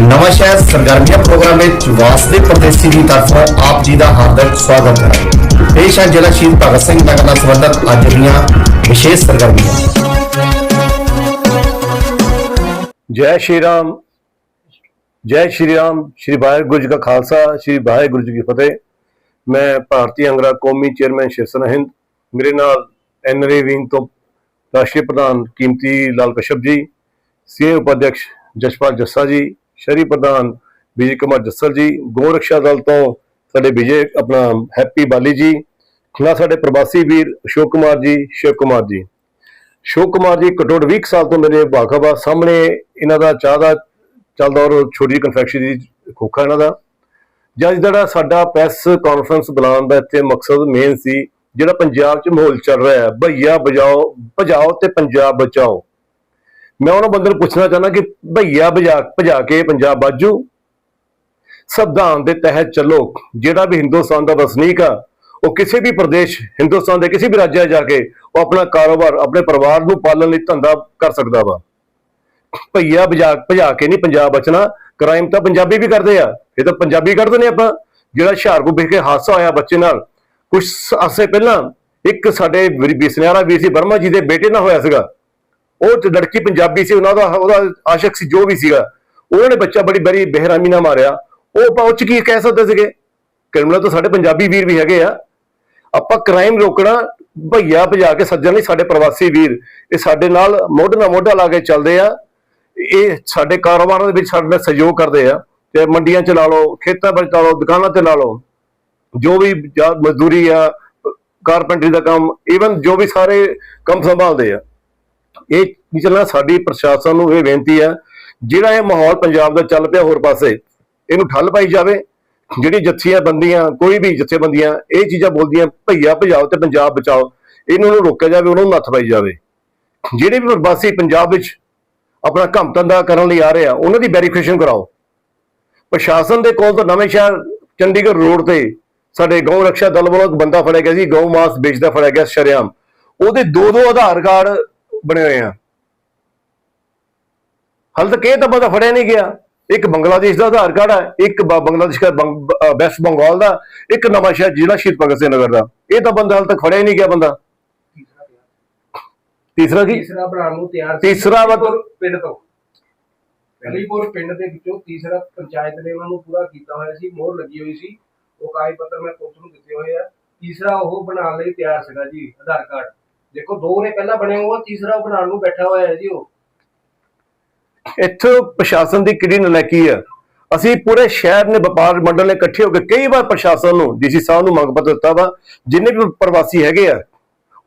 ਨਵਾਂ ਸ਼ਹਿਰ ਸਰਗਰਮੀਆਂ ਪ੍ਰੋਗਰਾਮ ਵਿੱਚ ਵਾਸਦੇ ਪ੍ਰਦੇਸ਼ੀ ਦੀ ਤਰਫੋਂ ਆਪ ਜੀ ਦਾ ਹਾਰਦਿਕ ਸਵਾਗਤ ਹੈ। ਪੇਸ਼ ਹੈ ਜ਼ਿਲ੍ਹਾ ਸ਼ਹੀਦ ਭਗਤ ਸਿੰਘ ਨਗਰ ਨਾਲ ਸੰਬੰਧਿਤ ਅੱਜ ਦੀਆਂ ਵਿਸ਼ੇਸ਼ ਸਰਗਰਮੀਆਂ। ਜੈ ਸ਼੍ਰੀ ਰਾਮ, ਜੈ ਸ਼੍ਰੀ ਰਾਮ, ਸ਼੍ਰੀ ਵਾਹਿਗੁਰੂ ਜੀ ਕਾ ਖਾਲਸਾ, ਸ਼੍ਰੀ ਵਾਹਿਗੁਰੂ ਜੀ ਕੀ ਫਤਿਹ। ਮੈਂ ਭਾਰਤੀ ਅੰਗਰਾ ਕੌਮੀ ਚੇਅਰਮੈਨ ਸ਼ਿਵ ਹਿੰਦ। ਮੇਰੇ ਨਾਲ ਐਨਆਰਏ ਵਿੰਗ ਤੋਂ ਰਾਸ਼ਟਰੀ ਪ੍ਰਧਾਨ ਕੀਮਤੀ ਲਾਲ ਕਸ਼ਪ ਜੀ ਸੀਏ ਉਪਾਧਿਅਕਸ਼ ਜਸ਼ਪਾਲ ਜੱਸਾ ਜੀ ਸ਼ਹਿਰੀ ਪ੍ਰਧਾਨ ਵਿਜੇ ਕੁਮਾਰ ਜੱਸਲ ਜੀ ਗੋ ਰਕਸ਼ਾ ਦਲ ਤੋਂ ਸਾਡੇ ਵਿਜੇ ਆਪਣਾ ਹੈਪੀ ਬਾਲੀ ਜੀ ਨਾਲ ਸਾਡੇ ਪ੍ਰਵਾਸੀ ਵੀਰ ਅਸ਼ੋਕ ਕੁਮਾਰ ਜੀ, ਸ਼ਿਵ ਕੁਮਾਰ ਜੀ। ਸ਼ੋਕ ਕੁਮਾਰ ਜੀ ਘੱਟੋ ਘੱਟ 20 ਕੁ ਸਾਲ ਤੋਂ ਮੇਰੇ ਵਾਕਫ ਸਾਹਮਣੇ ਇਹਨਾਂ ਦਾ ਚਾਹ ਦਾ ਚੱਲਦਾ ਔਰ ਛੋਟੀ ਕਨਫੈਕਸ਼ਨ ਦੀ ਖੋਖਾ ਇਹਨਾਂ ਦਾ। ਜਦ ਜਿਹੜਾ ਸਾਡਾ ਪ੍ਰੈਸ ਕਾਨਫਰੰਸ ਬੁਲਾਉਣ ਦਾ ਇੱਥੇ ਮਕਸਦ ਮੇਨ ਸੀ, ਜਿਹੜਾ ਪੰਜਾਬ 'ਚ ਮਾਹੌਲ ਚੱਲ ਰਿਹਾ ਹੈ। ਭਈਆ ਬਜਾਓ ਭਜਾਓ ਤੇ ਪੰਜਾਬ ਬਚਾਓ। ਮੈਂ ਉਹਨਾਂ ਬੰਦੇ ਨੂੰ ਪੁੱਛਣਾ ਚਾਹੁੰਦਾ ਕਿ ਭਈਆ ਭਜਾ ਭਜਾ ਕੇ ਪੰਜਾਬ ਬਾਜੂ ਸੰਵਿਧਾਨ ਦੇ ਤਹਿਤ ਚੱਲੋ, ਜਿਹੜਾ ਵੀ ਹਿੰਦੁਸਤਾਨ ਦਾ ਵਸਨੀਕ ਆ, ਉਹ ਕਿਸੇ ਵੀ ਪ੍ਰਦੇਸ਼, ਹਿੰਦੁਸਤਾਨ ਦੇ ਕਿਸੇ ਵੀ ਰਾਜ ਜਾ ਕੇ ਉਹ ਆਪਣਾ ਕਾਰੋਬਾਰ, ਆਪਣੇ ਪਰਿਵਾਰ ਨੂੰ ਪਾਲਣ ਲਈ ਧੰਦਾ ਕਰ ਸਕਦਾ ਵਾ। ਭਈਆ ਭਜਾ ਭਜਾ ਕੇ ਨਹੀਂ ਪੰਜਾਬ ਬਚਣਾ, ਕ੍ਰਾਈਮ ਤਾਂ ਪੰਜਾਬੀ ਵੀ ਕਰਦੇ ਆ। ਇਹ ਤਾਂ ਪੰਜਾਬੀ ਕਰਦੇ ਨੇ ਆਪਾਂ। ਜਿਹੜਾ ਹੁਸ਼ਿਆਰਪੁਰ ਵਿਖੇ ਹਾਦਸਾ ਹੋਇਆ ਬੱਚੇ ਨਾਲ ਕੁਝ ਅਰਸੇ ਪਹਿਲਾਂ ਇੱਕ ਸਾਡੇ ਬਿਸਨਿਆਰਾ ਵੀਰ ਸੀ ਬਰਮਾ ਜੀ ਦੇ ਬੇਟੇ ਨਾਲ ਹੋਇਆ ਸੀਗਾ। ਉਹ ਲੜਕੀ ਪੰਜਾਬੀ ਸੀ, ਉਹਨਾਂ ਦਾ, ਉਹਦਾ ਆਸ਼ਿਕ ਸੀ, ਜੋ ਵੀ ਸੀਗਾ। ਉਹਨਾਂ ਨੇ ਬੱਚਾ ਬੜੀ ਬੜੀ ਬੇਹਰਾਮੀ ਨਾਲ ਮਾਰਿਆ। ਉਹ ਪਹੁੰਚ ਕੀ ਕਹਿ ਸਕਦੇ ਸੀਗੇ? ਕ੍ਰਿਮੀਨਲ ਤਾਂ ਸਾਡੇ ਪੰਜਾਬੀ ਵੀਰ ਵੀ ਹੈਗੇ ਆ। ਆਪਾਂ ਕ੍ਰਾਈਮ ਰੋਕਣਾ, ਭਈਆ ਭਜਾ ਕੇ ਸੱਜਣ ਲਈ ਸਾਡੇ ਪ੍ਰਵਾਸੀ ਵੀਰ। ਇਹ ਸਾਡੇ ਨਾਲ ਮੋਢੇ ਨਾਲ ਮੋਢਾ ਲਾ ਕੇ ਚੱਲਦੇ ਆ। ਇਹ ਸਾਡੇ ਕਾਰੋਬਾਰਾਂ ਦੇ ਵਿੱਚ ਸਾਡੇ ਨਾਲ ਸਹਿਯੋਗ ਕਰਦੇ ਆ। ਤੇ ਮੰਡੀਆਂ ਚ ਲਾ ਲਓ, ਖੇਤਾਂ ਵਿੱਚ ਲਾ ਲਓ, ਦੁਕਾਨਾਂ ਤੇ ਲਾ ਲਓ। ਜੋ ਵੀ ਮਜ਼ਦੂਰੀ ਆ, ਕਾਰਪੈਂਟਰੀ ਦਾ ਕੰਮ ਈਵਨ ਜੋ ਵੀ ਸਾਰੇ ਕੰਮ ਸੰਭਾਲਦੇ ਆ। ਇਹ ਨਹੀਂ ਚੱਲਣਾ, ਸਾਡੀ ਪ੍ਰਸ਼ਾਸਨ ਨੂੰ ਇਹ ਬੇਨਤੀ ਹੈ, ਜਿਹੜਾ ਇਹ ਮਾਹੌਲ ਪੰਜਾਬ ਦਾ ਚੱਲ ਪਿਆ ਹੋਰ ਪਾਸੇ, ਇਹਨੂੰ ਠੱਲ ਪਾਈ ਜਾਵੇ। ਜਿਹੜੀ ਜੱਥੀਆਂ ਬੰਦੀਆਂ, ਕੋਈ ਵੀ ਜਥੇਬੰਦੀਆਂ, ਇਹ ਚੀਜ਼ਾਂ ਬੋਲਦੀਆਂ, ਭਈਆ ਭਜਾਓ ਤੇ ਪੰਜਾਬ ਬਚਾਓ, ਇਹਨਾਂ ਨੂੰ ਰੋਕਿਆ ਜਾਵੇ, ਉਹਨਾਂ ਨੂੰ ਨੱਥ ਪਾਈ ਜਾਵੇ। ਜਿਹੜੇ ਵੀ ਪ੍ਰਵਾਸੀ ਪੰਜਾਬ ਵਿੱਚ ਆਪਣਾ ਕੰਮ ਧੰਦਾ ਕਰਨ ਲਈ ਆ ਰਹੇ ਆ, ਉਹਨਾਂ ਦੀ ਵੈਰੀਫਿਕੇਸ਼ਨ ਕਰਾਓ। ਪ੍ਰਸ਼ਾਸਨ ਦੇ ਕੋਲ ਤੋਂ ਨਵੇਂ ਸ਼ਹਿਰ, ਚੰਡੀਗੜ੍ਹ ਰੋਡ ਤੇ ਸਾਡੇ ਗਊ ਰੱਖਿਆ ਦਲ ਵੱਲੋਂ ਇੱਕ ਬੰਦਾ ਫੜਿਆ ਗਿਆ ਸੀ, ਗਊ ਮਾਸ ਵੇਚਦਾ ਫੜਿਆ ਗਿਆ ਸ਼ਰੇਆਮ। ਉਹਦੇ ਦੋ ਦੋ ਆਧਾਰ ਕਾਰਡ ਬਣੇ ਹੋਏ ਆ। ਹਾਲ ਤੱਕ ਇਹ ਤਾਂ ਬੰਦਾ ਫੜਿਆ ਨਹੀਂ ਗਿਆ। ਇੱਕ ਬੰਗਲਾਦੇਸ਼ ਦਾ ਆਧਾਰ ਕਾਰਡ ਹੈ ਇੱਕ ਬੰਗਲਾਦੇਸ਼ ਦਾ ਵੈਸਟ ਬੰਗਾਲ ਦਾ ਇੱਕ ਨਵਾਂ ਸ਼ਹਿਰ ਜ਼ਿਲ੍ਹਾ ਸ਼ਹੀਦ ਭਗਤ ਸਿੰਘ ਨਗਰ ਦਾ। ਇਹ ਤਾਂ ਬੰਦਾ ਹਾਲ ਤੱਕ ਫੜਿਆ ਹੀ ਨਹੀਂ ਗਿਆ ਬੰਦਾ। ਤੀਸਰਾ ਕੀ? ਤੀਸਰਾ ਬਣਾਉਣ ਨੂੰ ਤਿਆਰ ਤੀਸਰਾ ਪਿੰਡ ਤੋਂ। ਅਲੀਪੁਰ ਪਿੰਡ ਦੇ ਵਿੱਚੋਂ ਤੀਸਰਾ ਪੰਚਾਇਤ ਨੇ ਉਹਨਾਂ ਨੂੰ ਪੂਰਾ ਕੀਤਾ ਹੋਇਆ ਸੀ ਮੋਹਰ ਲੱਗੀ ਹੋਈ ਸੀ। ਉਹ ਕਾਗਜ਼ ਪੱਤਰ ਮੈਂ ਪੁਲਿਸ ਨੂੰ ਦਿੱਤੇ ਹੋਏ ਆ। ਤੀਸਰਾ ਉਹ ਬਣਾਉਣ ਲਈ ਤਿਆਰ ਸੀਗਾ ਜੀ ਆਧਾਰ ਕਾਰਡ। ਦੇਖੋ, ਦੋ ਨੇ ਪਹਿਲਾਂ ਬਣੇ ਹੋਏ ਆ ਤੀਸਰਾ ਬਣਾਉਣ ਨੂੰ ਬੈਠਾ ਹੋਇਆ ਹੈ ਜੀ ਉਹ। ਇੱਥੋਂ ਪ੍ਰਸ਼ਾਸਨ ਦੀ ਕਿਹੜੀ ਨਲਾਇਕੀ ਆ ਅਸੀਂ ਪੂਰੇ ਸ਼ਹਿਰ ਨੇ, ਵਪਾਰ ਮੰਡਲ ਨੇ ਇਕੱਠੇ ਹੋ ਕੇ ਕਈ ਵਾਰ ਪ੍ਰਸ਼ਾਸਨ ਨੂੰ, ਡੀਸੀ ਸਾਹਿਬ ਨੂੰ ਮੰਗ ਪੱਤਰ ਦਿੱਤਾ ਵਾ, ਜਿੰਨੇ ਵੀ ਪ੍ਰਵਾਸੀ ਹੈਗੇ ਆ,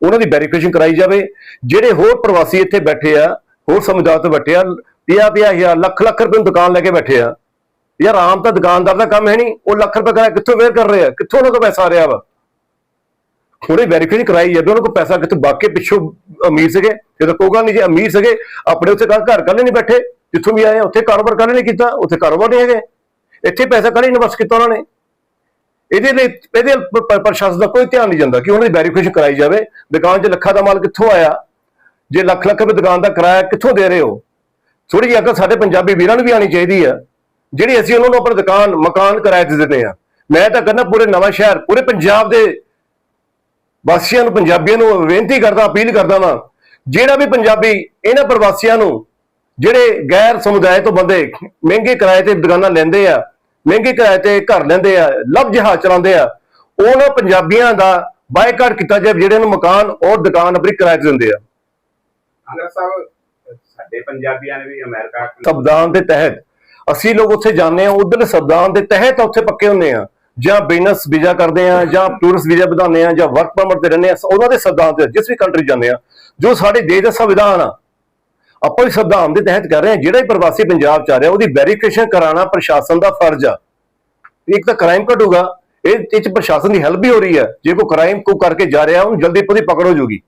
ਉਹਨਾਂ ਦੀ ਵੈਰੀਫਿਕੇਸ਼ਨ ਕਰਾਈ ਜਾਵੇ। ਜਿਹੜੇ ਹੋਰ ਪ੍ਰਵਾਸੀ ਇੱਥੇ ਬੈਠੇ ਆ, ਹੋਰ ਸਮੁਦਾਇ ਤੋਂ ਬੈਠੇ ਆ, ਪਿਆ ਪਿਆ ਹਜ਼ਾਰ ਲੱਖ ਲੱਖ ਰੁਪਏ ਦੀ ਦੁਕਾਨ ਲੈ ਕੇ ਬੈਠੇ ਆ। ਯਾਰ, ਆਮ ਤਾਂ ਦੁਕਾਨਦਾਰ ਦਾ ਕੰਮ ਹੈ ਨਹੀਂ, ਉਹ ਲੱਖ ਰੁਪਏ ਕਰਾ ਕਿੱਥੋਂ ਵੇਰ ਕਰ ਰਹੇ ਆ? ਕਿੱਥੋਂ ਉਹਨਾਂ ਕੋਲ ਪੈਸਾ ਆ ਰਿਹਾ ਵਾ? ਥੋੜੀ ਵੈਰੀਫਿਕੇਸ਼ਨ ਕਰਾਈ ਜਾਵੇ ਉਹਨਾਂ ਕੋਲ ਪੈਸਾ ਕਿੱਥੋਂ, ਬਾਕੀ ਪਿੱਛੋਂ ਅਮੀਰ ਸੀਗੇ ਤੇ ਕੋਗਾ ਨਹੀਂ ਜੇ ਅਮੀਰ ਸੀਗੇ, ਆਪਣੇ ਉੱਥੇ ਘਰ ਕੱਲੇ ਨਹੀਂ ਬੈਠੇ, ਜਿੱਥੋਂ ਵੀ ਆਏ ਉੱਥੇ ਕਾਰੋਬਾਰ ਕੱਲੇ ਨਹੀਂ ਕੀਤਾ, ਉੱਥੇ ਕਾਰੋਬਾਰ ਨਹੀਂ ਹੈਗੇ। ਇੱਥੇ ਪੈਸਾ ਕੱਲੇ ਇਨਵੈਸਟ ਕੀਤਾ ਉਹਨਾਂ ਨੇ। ਇਹਦੇ ਲਈ, ਇਹਦੇ ਪ੍ਰਸ਼ਾਸਨ ਦਾ ਕੋਈ ਧਿਆਨ ਨਹੀਂ ਜਾਂਦਾ ਕਿ ਉਹਨਾਂ ਦੀ ਵੈਰੀਫਿਕੇਸ਼ਨ ਕਰਾਈ ਜਾਵੇ, ਦੁਕਾਨ 'ਚ ਲੱਖਾਂ ਦਾ ਮਾਲ ਕਿੱਥੋਂ ਆਇਆ, ਜੇ ਲੱਖ ਲੱਖ ਰੁਪਏ ਦੁਕਾਨ ਦਾ ਕਿਰਾਇਆ ਕਿੱਥੋਂ ਦੇ ਰਹੇ ਹੋ? ਥੋੜੀ ਜਿਹੀ ਅਕਲ ਸਾਡੇ ਪੰਜਾਬੀ ਵੀਰਾਂ ਨੂੰ ਵੀ ਆਣੀ ਚਾਹੀਦੀ ਆ। ਜਿਹੜੀ ਅਸੀਂ ਉਹਨਾਂ ਨੂੰ ਆਪਣੀ ਦੁਕਾਨ, ਮਕਾਨ ਕਿਰਾਏ ਤੇ ਦਿੰਦੇ ਆ, ਮੈਂ ਤਾਂ ਕਹਿੰਦਾ ਪੂਰੇ ਨਵਾਂ ਸ਼ਹਿਰ, ਪੂਰੇ ਪੰਜਾਬ ਦੇ ਵਾਸੀਆਂ ਨੂੰ ਪੰਜਾਬੀਆਂ ਨੂੰ ਬੇਨਤੀ ਕਰਦਾ ਅਪੀਲ ਕਰਦਾ ਵਾਂ ਜਿਹੜਾ ਵੀ ਪੰਜਾਬੀ ਇਹਨਾਂ ਪ੍ਰਵਾਸੀਆਂ ਨੂੰ ਜਿਹੜੇ ਗੈਰ ਸਮੁਦਾਇ ਤੋਂ ਬੰਦੇ ਮਹਿੰਗੇ ਕਿਰਾਏ ਤੇ ਦੁਕਾਨਾਂ ਲੈਂਦੇ ਆ ਮਹਿੰਗੇ ਕਿਰਾਏ ਤੇ ਘਰ ਲੈਂਦੇ ਆ ਲਵ ਜਹਾਜ਼ ਚਲਾਉਂਦੇ ਆ ਉਹਨਾਂ ਪੰਜਾਬੀਆਂ ਦਾ ਬਾਈਕਾਟ ਕੀਤਾ ਜਾਵੇ ਜਿਹੜੇ ਨੂੰ ਮਕਾਨ ਔਰ ਦੁਕਾਨ ਆਪਣੀ ਕਿਰਾਏ ਤੇ ਦਿੰਦੇ ਆ। ਸਾਡੇ ਪੰਜਾਬੀਆਂ ਨੇ ਵੀ ਅਮਰੀਕਾ ਸੰਵਿਧਾਨ ਦੇ ਤਹਿਤ ਅਸੀਂ ਲੋਕ ਉੱਥੇ ਜਾਂਦੇ ਆ ਉਧਰ ਸੰਵਿਧਾਨ ਦੇ ਤਹਿਤ ਉੱਥੇ ਪੱਕੇ ਹੁੰਦੇ ਆ ਜਾਂ ਬਿਜ਼ਨਸ ਵੀਜ਼ਾ ਕਰਦੇ ਆ ਜਾਂ ਟੂਰਿਸਟ ਵੀਜ਼ਾ ਵਧਾਉਂਦੇ ਆ ਜਾਂ ਵਰਕ ਪਰਮਿਟ ਤੇ ਰਹਿੰਦੇ ਆ ਉਹਨਾਂ ਦੇ ਸੰਵਿਧਾਨ ਜਿਸ ਵੀ ਕੰਟਰੀ ਜਾਂਦੇ ਆ ਜੋ ਸਾਡੇ ਦੇਸ਼ ਦਾ ਸੰਵਿਧਾਨ ਆ, ਆਪਾਂ ਵੀ ਸੰਵਿਧਾਨ ਦੇ ਤਹਿਤ ਕਰ ਰਹੇ ਆ ਜਿਹੜਾ ਹੀ ਪ੍ਰਵਾਸੀ ਪੰਜਾਬ ਚ ਆ ਰਿਹਾ, ਉਹਦੀ ਵੈਰੀਫਿਕੇਸ਼ਨ ਕਰਾਉਣਾ ਪ੍ਰਸ਼ਾਸਨ ਦਾ ਫਰਜ਼ ਆ। ਇੱਕ ਤਾਂ ਕ੍ਰਾਈਮ ਘਟੂਗਾ, ਇਹ ਇਹ ਚ ਪ੍ਰਸ਼ਾਸਨ ਦੀ ਹੈਲਪ ਵੀ ਹੋ ਰਹੀ ਹੈ, ਜੇ ਕੋਈ ਕ੍ਰਾਈਮ ਕੋ ਕਰਕੇ ਜਾ ਰਿਹਾ, ਉਹਨੂੰ ਜਲਦੀ ਪੂਰੀ ਪਕੜ ਹੋ ਜਾਊਗੀ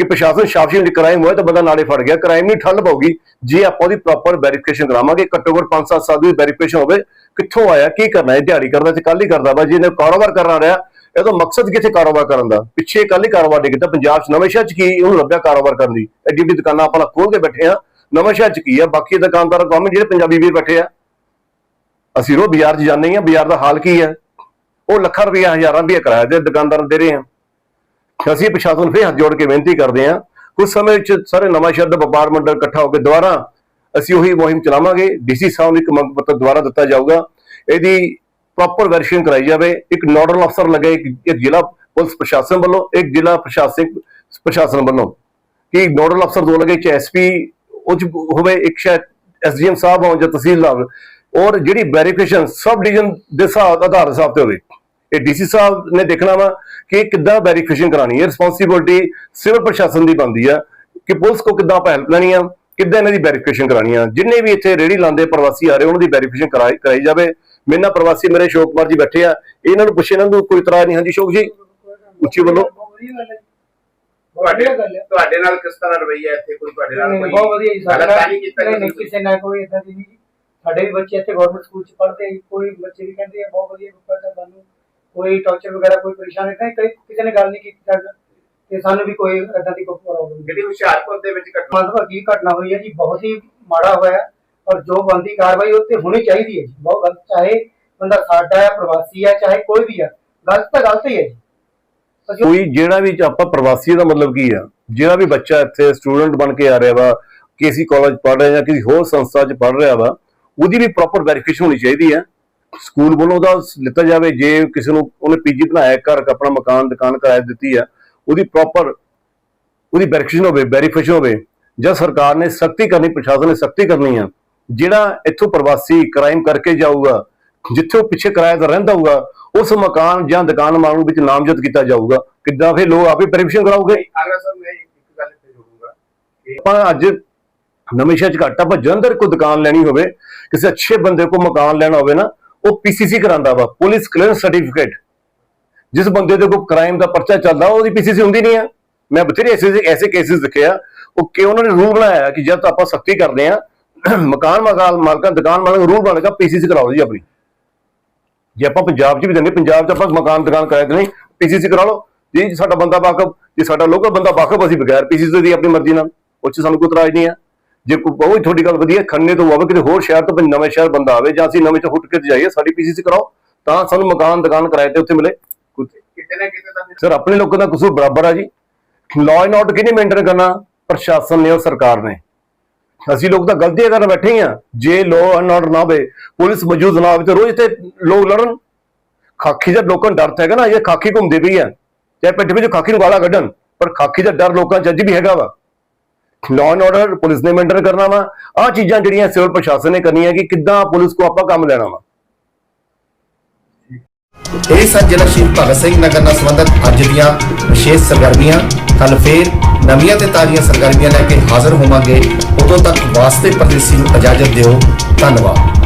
ਕਿ ਪ੍ਰਸ਼ਾਸਨ ਸ਼ਾਫੀ ਹੁੰਦੀ ਕ੍ਰਾਈਮ ਹੋਇਆ ਤਾਂ ਬੰਦਾ ਨਾਲੇ ਫੜ ਗਿਆ। ਕ੍ਰਾਈਮ ਨਹੀਂ ਠੱਲ ਪਾਉਗੀ ਜੇ ਆਪਾਂ ਉਹਦੀ ਪ੍ਰੋਪਰ ਵੈਰੀਫਿਕੇਸ਼ਨ ਕਰਾਵਾਂਗੇ ਘੱਟੋ ਘੱਟ 5-7 ਸਾਲ ਦੀ ਵੈਰੀਫਿਕੇਸ਼ਨ ਹੋਵੇ, ਕਿੱਥੋਂ ਆਇਆ, ਕੀ ਕਰਨਾ ਹੈ ਦਿਹਾੜੀ ਕਰਦਾ ਤੇ ਕੱਲ ਹੀ ਕਰਦਾ ਵਾ। ਜਿਹਨੇ ਕਾਰੋਬਾਰ ਕਰਨਾ ਰਿਹਾ, ਇਹਦਾ ਮਕਸਦ ਕਿੱਥੇ ਕਾਰੋਬਾਰ ਕਰਨ ਦਾ? ਪਿੱਛੇ ਕੱਲ ਹੀ ਕਾਰੋਬਾਰ ਨਹੀਂ ਕੀਤਾ ਪੰਜਾਬ 'ਚ ਨਵੇਂ ਸ਼ਹਿਰ 'ਚ ਕੀ ਉਹਨੂੰ ਲੱਭਿਆ ਕਾਰੋਬਾਰ ਕਰਨ ਦੀ? ਐਡੀ ਐਡੀ ਦੁਕਾਨਾਂ ਆਪਾਂ ਖੋਲ ਕੇ ਬੈਠੇ ਆ ਨਵੇਂ ਸ਼ਹਿਰ 'ਚ ਕੀ ਆ? ਬਾਕੀ ਦੁਕਾਨਦਾਰ ਕੰਮ ਜਿਹੜੇ ਪੰਜਾਬੀ ਵੀਰ ਬੈਠੇ ਆ। ਅਸੀਂ ਰੋ ਬਾਜ਼ਾਰ 'ਚ ਜਾਂਦੇ ਹਾਂ। ਬਾਜ਼ਾਰ ਦਾ ਹਾਲ ਕੀ ਹੈ ਉਹ ਲੱਖਾਂ ਰੁਪਏ ਹਜ਼ਾਰਾਂ ਰੁਪਏ ਕਿਰਾਏ ਦੇ ਦੁਕਾਨਦਾਰ ਦੇ ਰਹੇ ਹਾਂ ਅਸੀਂ ਪ੍ਰਸ਼ਾਸਨ ਨੂੰ ਫਿਰ ਹੱਥ ਜੋੜ ਕੇ ਬੇਨਤੀ ਕਰਦੇ ਹਾਂ, ਕੁਝ ਸਮੇਂ ਵਿੱਚ ਸਾਰੇ ਨਵਾਂ ਸ਼ਹਿਰ ਦਾ ਵਪਾਰ ਮੰਡਲ ਇਕੱਠਾ ਹੋ ਕੇ ਦੁਬਾਰਾ ਅਸੀਂ ਉਹੀ ਮੁਹਿੰਮ ਚਲਾਵਾਂਗੇ, ਡੀਸੀ ਸਾਹਿਬ ਨੂੰ ਇੱਕ ਮੰਗ ਪੱਤਰ ਦੁਬਾਰਾ ਦਿੱਤਾ ਜਾਊਗਾ, ਇਹਦੀ ਪ੍ਰੋਪਰ ਵੈਰੀਫਿਕੇਸ਼ਨ ਕਰਾਈ ਜਾਵੇ, ਇੱਕ ਨੋਡਲ ਅਫਸਰ ਲੱਗੇ, ਇੱਕ ਇੱਕ ਜ਼ਿਲ੍ਹਾ ਪੁਲਿਸ ਪ੍ਰਸ਼ਾਸਨ ਵੱਲੋਂ, ਇੱਕ ਜ਼ਿਲ੍ਹਾ ਪ੍ਰਸ਼ਾਸਨਿਕ ਪ੍ਰਸ਼ਾਸਨ ਵੱਲੋਂ, ਕਿ ਨੋਡਲ ਅਫਸਰ ਦੋ ਲਗੇ ਚ ਐਸਪੀ ਉਹ 'ਚ ਹੋਵੇ, ਇੱਕ ਸ਼ਾਇਦ ਐਸਡੀਐਮ ਸਾਹਿਬ ਹੋਣ ਜਾਂ ਤਹਿਸੀਲਦਾਰ, ਔਰ ਜਿਹੜੀ ਵੈਰੀਫਿਕੇਸ਼ਨ ਸਬ ਡਿਵੀਜ਼ਨ ਦੇ ਹਿਸਾਬ ਆਧਾਰ ਹਿਸਾਬ ਤੇ ਹੋਵੇ। ਇਹ ਡੀਸੀ ਸਾਹਿਬ ਨੇ ਦੇਖਣਾ ਵਾ ਕਿ ਕਿੱਦਾਂ ਵੈਰੀਫਿਕੇਸ਼ਨ ਕਰਾਣੀ ਹੈ। ਰਿਸਪੌਂਸਿਬਿਲਟੀ ਸਿਵਲ ਪ੍ਰਸ਼ਾਸਨ ਦੀ ਬਣਦੀ ਆ ਕਿ ਪੁਲਿਸ ਕੋ ਕਿੱਦਾਂ ਪਹਿਲ ਲੈਣੀ ਆ ਕਿੱਦਾਂ ਇਹਨਾਂ ਦੀ ਵੈਰੀਫਿਕੇਸ਼ਨ ਕਰਾਣੀ ਆ। ਜਿੰਨੇ ਵੀ ਇੱਥੇ ਰੇੜੀ ਲਾਉਂਦੇ ਪ੍ਰਵਾਸੀ ਆ ਰਹੇ ਉਹਨਾਂ ਦੀ ਵੈਰੀਫਿਕੇਸ਼ਨ ਕਰਾਈ ਕਰਾਈ ਜਾਵੇ। ਮੇਰੇ ਨਾਲ ਪ੍ਰਵਾਸੀ ਮੇਰੇ ਅਸ਼ੋਕ ਕੁਮਾਰ ਜੀ ਬੈਠੇ ਆ। ਇਹਨਾਂ ਨੂੰ ਪੁੱਛੇ ਇਹਨਾਂ ਨੂੰ ਕੋਈ ਇਤਰਾਜ਼ ਨਹੀਂ। ਹਾਂਜੀ ਅਸ਼ੋਕ ਜੀ ਉੱਚੀ ਬੋਲੋ। ਤੁਹਾਡੇ ਤੁਹਾਡੇ ਨਾਲ ਕਿਸ ਤਰ੍ਹਾਂ ਰਵਈਆ ਇੱਥੇ? ਕੋਈ ਤੁਹਾਡੇ ਨਾਲ ਕੋਈ ਬਹੁਤ ਵਧੀਆ ਜੀ। ਸਾਡਾ ਨਹੀਂ ਕੀਤਾ ਨਹੀਂ ਨਹੀਂ ਕਿਸੇ ਨਾਲ ਕੋਈ ਇਦਾਂ ਦੀ ਨਹੀਂ ਜੀ। ਸਾਡੇ ਵੀ ਬੱਚੇ ਇੱਥੇ ਗਵਰਨਮੈਂਟ ਸਕੂਲ ਚ ਪੜ੍ਹਦੇ ਕੋਈ ਬੱਚੇ ਵੀ ਕਹਿੰਦੇ ਆ ਬਹੁਤ ਵਧੀਆ ਦਾ ਸਾਨੂੰ ਕੋਈ ਟੌਰਚਰ ਵਗੈਰਾ ਕੋਈ ਪਰੇਸ਼ਾਨੀ ਨਹੀਂ ਕਈ ਕਿਸੇ ਨੇ ਗੱਲ ਨਹੀਂ ਕੀਤੀ ਸਾਡੇ ਨਾਲ ਤੇ ਸਾਨੂੰ ਵੀ ਕੋਈ ਇਦਾਂ ਦੀ ਕੋਈ ਪ੍ਰੋਬਲਮ ਨਹੀਂ। ਜਿਹੜੀ ਹੁਸ਼ਿਆਰਪੁਰ ਦੇ ਵਿੱਚ ਘਟਨਾ ਮਤਲਬ ਕੀ ਘਟਨਾ ਹੋਈ ਹੈ ਜੀ ਬਹੁਤ ਹੀ ਮਾੜਾ ਹੋਇਆ ਔਰ ਜੋ ਬੰਦੀ ਕਾਰਵਾਈ ਉੱਤੇ ਹੋਣੀ ਚਾਹੀਦੀ ਹੈ ਜੀ ਬਹੁਤ ਗਲਤ ਚਾਹੇ ਬੰਦਾ ਸਾਡਾ ਹੈ ਪ੍ਰਵਾਸੀ ਹੈ ਚਾਹੇ ਕੋਈ ਵੀ ਹੈ ਗਲਤ ਤਾਂ ਗਲਤ ਹੀ ਹੈ ਜੀ। ਕੋਈ ਜਿਹੜਾ ਵੀ ਆਪਾਂ ਪ੍ਰਵਾਸੀ ਦਾ ਮਤਲਬ ਕੀ ਆ? ਜਿਹੜਾ ਵੀ ਬੱਚਾ ਇੱਥੇ ਸਟੂਡੈਂਟ ਬਣ ਕੇ ਆ ਰਿਹਾ ਵਾ ਕਿਸੇ ਕਾਲਜ ਪੜ੍ਹ ਰਿਹਾ ਜਾਂ ਕਿਸੇ ਹੋਰ ਸੰਸਥਾ 'ਚ ਪੜ੍ਹ ਰਿਹਾ ਵਾ ਉਹਦੀ ਵੀ ਪ੍ਰੋਪਰ ਵੈਰੀਫਿਕੇਸ਼ਨ ਹੋਣੀ ਚਾਹੀਦੀ ਹੈ। ਸਕੂਲ ਵੱਲੋਂ ਉਹਦਾ ਲਿੱਤਾ ਜਾਵੇ ਜੇ ਕਿਸੇ ਨੂੰ ਉਹਨੇ ਪੀਜੀ ਬਣਾਇਆ ਘਰ ਆਪਣਾ ਮਕਾਨ ਦੁਕਾਨ ਕਿਰਾਏ ਦਿੱਤੀ ਆ ਉਹਦੀ ਪ੍ਰੋਪਰ ਉਹਦੀ ਵੈਰੀਫਿਕੇਸ਼ਨ ਹੋਵੇ ਵੈਰੀਫਿਕੇਸ਼ਨ ਹੋਵੇ ਜਦ ਸਰਕਾਰ ਨੇ ਸਖਤੀ ਕਰਨੀ ਪ੍ਰਸ਼ਾਸਨ ਨੇ ਸਖਤੀ ਕਰਨੀ ਆ ਜਿਹੜਾ ਇੱਥੋਂ ਪ੍ਰਵਾਸੀ ਕ੍ਰਾਈਮ ਕਰਕੇ ਜਾਊਗਾ ਜਿੱਥੇ ਉਹ ਪਿੱਛੇ ਕਿਰਾਏਦਾਰ ਰਹਿੰਦਾ ਹੋਊਗਾ ਉਸ ਮਕਾਨ ਜਾਂ ਦੁਕਾਨ ਮਾਲਕ ਵਿੱਚ ਨਾਮਜ਼ਦ ਕੀਤਾ ਜਾਊਗਾ ਕਿੱਦਾਂ ਫਿਰ ਲੋਕ ਆਪੇ ਵੈਰੀਫਿਕੇਸ਼ਨ ਕਰਾਉਗੇ? ਆਗਰਾ ਸਾਹਿਬ ਮੈਂ ਇੱਕ ਗੱਲ ਇੱਥੇ ਜੋੜੂੰਗਾ ਕਿ ਆਪਾਂ ਅੱਜ ਨਵੇਂ ਸ਼ਹਿਰ ਚ ਘੱਟ ਆਪਾਂ ਜਲੰਧਰ ਕੋਈ ਦੁਕਾਨ ਲੈਣੀ ਹੋਵੇ ਕਿਸੇ ਅੱਛੇ ਬੰਦੇ ਕੋ ਮਕਾਨ ਲੈਣਾ ਹੋਵੇ ਨਾ ਉਹ ਪੀਸੀਸੀ ਕਰਾਂਦਾ ਵਾ ਪੁਲਿਸ ਕਲੀਅਰੈਂਸ ਸਰਟੀਫਿਕੇਟ ਜਿਸ ਬੰਦੇ ਦੇ ਕੋਲ ਕ੍ਰਾਈਮ ਦਾ ਪਰਚਾ ਚੱਲਦਾ, ਉਹਦੀ ਪੀਸੀਸੀ ਹੁੰਦੀ ਨਹੀਂ ਆ। ਮੈਂ ਬਥੇਰੇ ਐਸੇ ਐਸੇ ਕੇਸਿਸ ਦੇਖੇ ਆ, ਉਹ ਕਿ ਉਹਨਾਂ ਨੇ ਰੂਲ ਬਣਾਇਆ ਕਿ ਜਦ ਆਪਾਂ ਸਖਤੀ ਕਰਦੇ ਆ, ਮਕਾਨ ਮਕਾਨ ਮਾਲਕਾਂ, ਦੁਕਾਨ ਮਾਲਕ ਰੂਲ ਬਣਾਏਗਾ ਪੀਸੀਸੀ ਕਰਾਓ ਜੀ ਆਪਣੀ। ਜੇ ਆਪਾਂ ਪੰਜਾਬ 'ਚ ਵੀ ਦਿੰਦੇ ਪੰਜਾਬ 'ਚ ਆਪਾਂ ਮਕਾਨ, ਦੁਕਾਨ ਕਿਰਾਏ ਤੇ ਨਹੀਂ ਪੀਸੀਸੀ ਕਰਾ ਲਓ। ਜੇ ਸਾਡਾ ਬੰਦਾ ਵਾਕਫ ਜੇ ਸਾਡਾ ਲੋਕਲ ਬੰਦਾ ਵਾਕਫ ਅਸੀਂ ਬਗੈਰ ਪੀਸੀਸੀ ਦੀ ਆਪਣੀ ਮਰਜ਼ੀ ਨਾਲ, ਉਹ 'ਚ ਸਾਨੂੰ ਕੋਈ ਇਤਰਾਜ਼ ਨਹੀਂ ਆ। ਜੇ ਕੋਈ ਉਹ ਹੀ ਤੁਹਾਡੀ ਗੱਲ ਵਧੀਆ ਖੰਨੇ ਤੋਂ ਆਵੇ ਕਿਤੇ ਹੋਰ ਸ਼ਹਿਰ ਤੋਂ ਨਵੇਂ ਸ਼ਹਿਰ ਬੰਦਾ ਆਵੇ ਜਾਂ ਅਸੀਂ ਨਵੇਂ ਤੋਂ ਹੁੱਟ ਕੇ ਜਾਈਏ ਸਾਡੀ ਪੀਸੀਸੀ ਕਰਾਓ ਤਾਂ ਸਾਨੂੰ ਮਕਾਨ ਦੁਕਾਨ ਕਿਰਾਏ ਤੇ ਉੱਥੇ ਮਿਲੇ। ਕੁਝ ਕਿਤੇ ਨਾ ਕਿਤੇ ਤਾਂ ਫਿਰ ਸਰ ਆਪਣੇ ਲੋਕਾਂ ਦਾ ਕਸੂਰ ਬਰਾਬਰ ਆ ਜੀ। ਲਾਅ ਐਂਡ ਆਰਡਰ ਕਿਹਨੇ ਮੇਨਟੇਨ ਕਰਨਾ? ਪ੍ਰਸ਼ਾਸਨ ਨੇ ਔਰ ਸਰਕਾਰ ਨੇ। ਅਸੀਂ ਲੋਕ ਤਾਂ ਗਲਤੀਆਂ ਕਰਨ ਬੈਠੇ ਆ। ਜੇ ਲਾਅ ਐਂਡ ਆਰਡਰ ਨਾ ਹੋਵੇ ਪੁਲਿਸ ਮੌਜੂਦ ਨਾ ਹੋਵੇ ਤੇ ਰੋਜ਼ ਤੇ ਲੋਕ ਲੜਨ। ਖਾਕੀ ਦਾ ਲੋਕਾਂ ਨੂੰ ਡਰ ਤਾਂ ਹੈਗਾ ਨਾ ਇਹ ਖਾਕੀ ਘੁੰਮਦੀ ਪਈ ਆ। ਚਾਹੇ ਪਿੱਠ ਵਿੱਚ ਖਾਕੀ ਨੂੰ ਗਾਲਾਂ ਕੱਢਣ ਪਰ ਖਾਕੀ ਦਾ ਡਰ ਲੋਕਾਂ 'ਚ ਅੱਜ ਵੀ ਹੈਗਾ ਵਾ। ਲਾਅ ਐਂਡ ਆਰਡਰ ਪੁਲਿਸ ਨੇ ਮੇਨਟੇਨ ਕਰਨਾ ਵਾ। ਆ ਚੀਜ਼ਾਂ ਜਿਹੜੀਆਂ ਸਿਵਲ ਪ੍ਰਸ਼ਾਸਨ ਨੇ ਕਰਨੀਆਂ ਕਿ ਕਿੱਦਾਂ ਪੁਲਿਸ ਕੋ ਆਪਾਂ ਕੰਮ ਲੈਣਾ ਵਾ। ਇਹ ਸਨ ਜ਼ਿਲ੍ਹਾ ਸ਼ਹੀਦ ਭਗਤ ਸਿੰਘ ਨਗਰ ਨਾਲ ਸੰਬੰਧਿਤ ਅੱਜ ਦੀਆਂ ਵਿਸ਼ੇਸ਼ ਸਰਗਰਮੀਆਂ। ਕੱਲ ਫੇਰ ਨਵੀਆਂ ਤੇ ਤਾਜ਼ੀਆਂ ਸਰਗਰਮੀਆਂ ਲੈ ਕੇ ਹਾਜ਼ਰ ਹੋਵਾਂਗੇ। ਉਦੋਂ ਤੱਕ ਵਾਸਤੇ ਪਰਦੇਸੀ ਨੂੰ ਇਜਾਜ਼ਤ ਦਿਓ। ਧੰਨਵਾਦ।